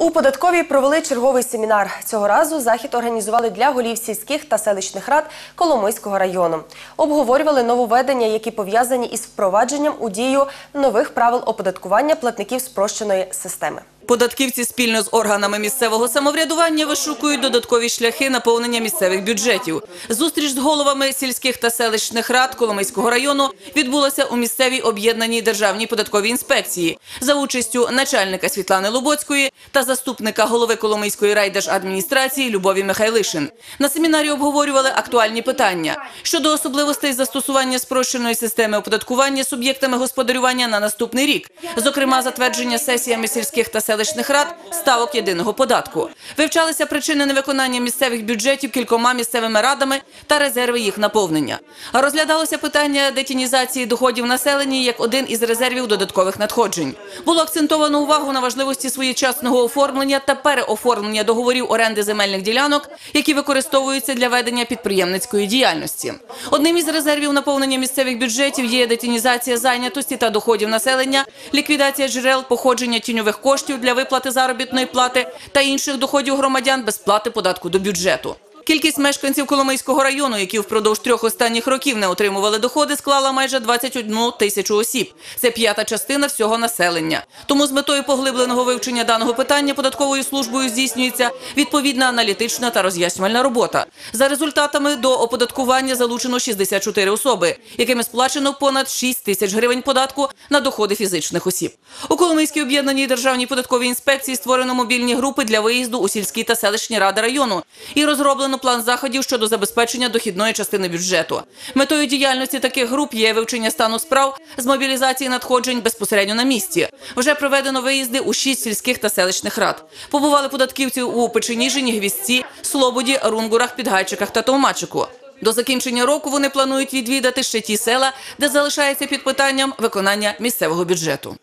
У податковій провели черговий семінар. Цього разу захід організували для голів сільських та селищних рад Коломийського району. Обговорювали нововведення, які пов'язані із впровадженням у дію нових правил оподаткування платників спрощеної системи. Податківці спільно з органами місцевого самоврядування вишукують додаткові шляхи наповнення місцевих бюджетів. Зустріч з головами сільських та селищних рад Коломийського району відбулася у місцевій об'єднаній державній податковій інспекції за участю начальника Світлани Лобоцької та заступника голови Коломийської райдержадміністрації Любові Михайлишин. На семінарі обговорювали актуальні питання щодо особливостей застосування спрощеної системи оподаткування суб'єктами господарювання на наступний рік, зокрема затвердження сесіями сільських та селищних рад ставок єдиного податку. Вивчалися причини невиконання місцевих бюджетів кількома місцевими радами та резерви їх наповнення. А Розглядалося питання детінізації доходів населення як один із резервів додаткових надходжень. Було акцентовано увагу на важливості своєчасного оформлення та переоформлення договорів оренди земельних ділянок, які використовуються для ведення підприємницької діяльності. Одним із резервів наповнення місцевих бюджетів є детінізація зайнятості та доходів населення, ліквідація джерел походження тіньових коштів для виплати заробітної плати та інших доходів громадян без плати податку до бюджету. Кількість мешканців Коломийського району, які впродовж трьох останніх років не отримували доходи, склала майже 21 тисячу осіб. Це п'ята частина всього населення. Тому з метою поглибленого вивчення даного питання податковою службою здійснюється відповідна аналітична та роз'яснювальна робота. За результатами до оподаткування залучено 64 особи, якими сплачено понад 6 тисяч гривень податку на доходи фізичних осіб. У Коломийській об'єднаній державній податковій інспекції створено мобільні групи для виїзду у сільські та селищні ради району і розроблено план заходів щодо забезпечення дохідної частини бюджету. Метою діяльності таких груп є вивчення стану справ з мобілізації надходжень безпосередньо на місці. Вже проведено виїзди у шість сільських та селищних рад. Побували податківці у Печеніжині, Гвістці, Слободі, Рунгурах, Підгайчиках та Товмачику. До закінчення року вони планують відвідати ще ті села, де залишається під питанням виконання місцевого бюджету.